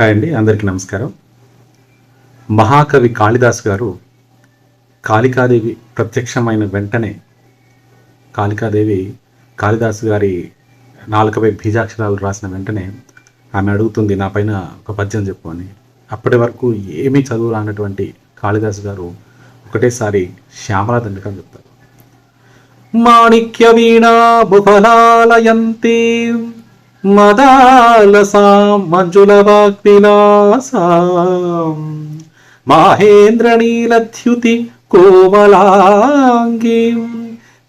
Hi అండి అందరికీ నమస్కారం. మహాకవి కాళిదాస్ గారు కాళికాదేవి ప్రత్యక్షమైన వెంటనే కాళికాదేవి కాళిదాస్ గారి నాలుకపై బీజాక్షరాలు రాసిన వెంటనే ఆమె అడుగుతుంది నా పైన ఒక పద్యం చెప్పు అని. అప్పటి వరకు ఏమీ చదువు రానటువంటి కాళిదాస్ గారు ఒకటేసారి శ్యామల దండకం చెప్తారు. మాణిక్య వీణా బుఫలాలయంతి మదాలసాం మంజుల వాగ్విలాసాం. మాహేంద్రనీలద్యుతి కోమలాంగీం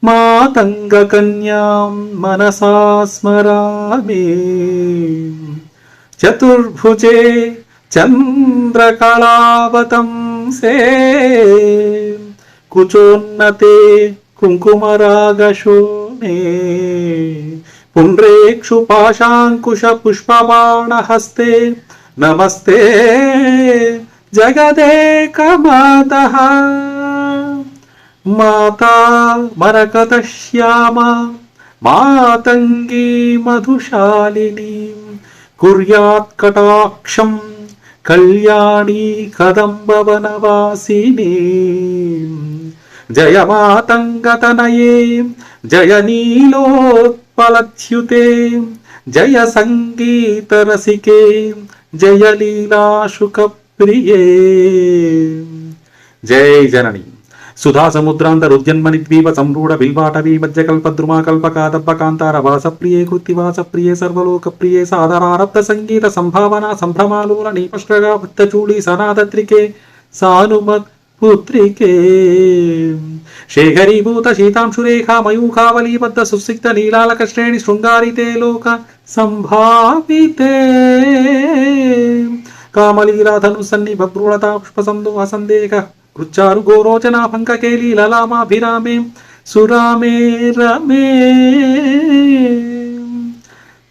మాతంగకన్యాం మనసా స్మరామి. చతుర్భుజే చంద్రకళావతంసే కుచోన్నతే కుంకుమరాగశోణే పుండ్రేక్షు పాశాంకుశ పుష్పబాణహస్తే నమస్తే. జగదేకమాత మాతా. మరకత శ్యామ. మాతంగీ మధుశాలిని. కుర్యాత్ జయ మాతంగతనయే జయ నీలోత్పలచ్యుతే జయ సంగీతరసికే జయ లీలాశుక ప్రియే జై జనని. సుధా సముద్రాంత సముద్రాంతరుద్యన్మని ద్వీప సంరూఢ బిల్వాటవీ మధ్య కల్పద్రుమా కల్పకాదబ్బ కాంతార వాస ప్రియే కృత్తివాస ప్రియే సర్వలోక ప్రియే సాధారారబ్ధ సంగీత సంభావన సంభ్రమాలోల నీపష్కగా వృత్తచూడి సనాదత్రికే సానుమత్ పుత్రికే. శేఖరీభూత శీతాంశురేఖా మయూఖావలీబద్ధ సుసిక్త నీలాలక శ్రేణి శృంగారితే లోక సంభావితే. కామలీలాధను సన్ని భ్రూణతాపుష్పసందు అసందేహ కృచ్చారు గోరోచనా పంకకేలి లలామాభిరామే సురామే రమే.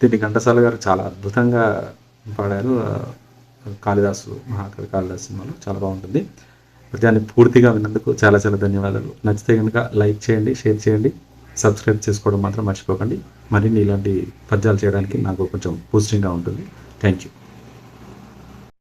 దీన్ని ఘంటసాల గారు చాలా అద్భుతంగా పాడారు. కాళిదాసు మహాకవి కాళిదాసు సినిమాలో చాలా బాగుంటుంది. దాన్ని పూర్తిగా విన్నందుకు చాలా చాలా ధన్యవాదాలు. నచ్చితే కనుక లైక్ చేయండి షేర్ చేయండి సబ్స్క్రైబ్ చేసుకోవడం మాత్రం మర్చిపోకండి. మరిన్ని ఇలాంటి పద్యాలు చేయడానికి నాకు కొంచెం బూస్టింగ్గా ఉంటుంది. Thank you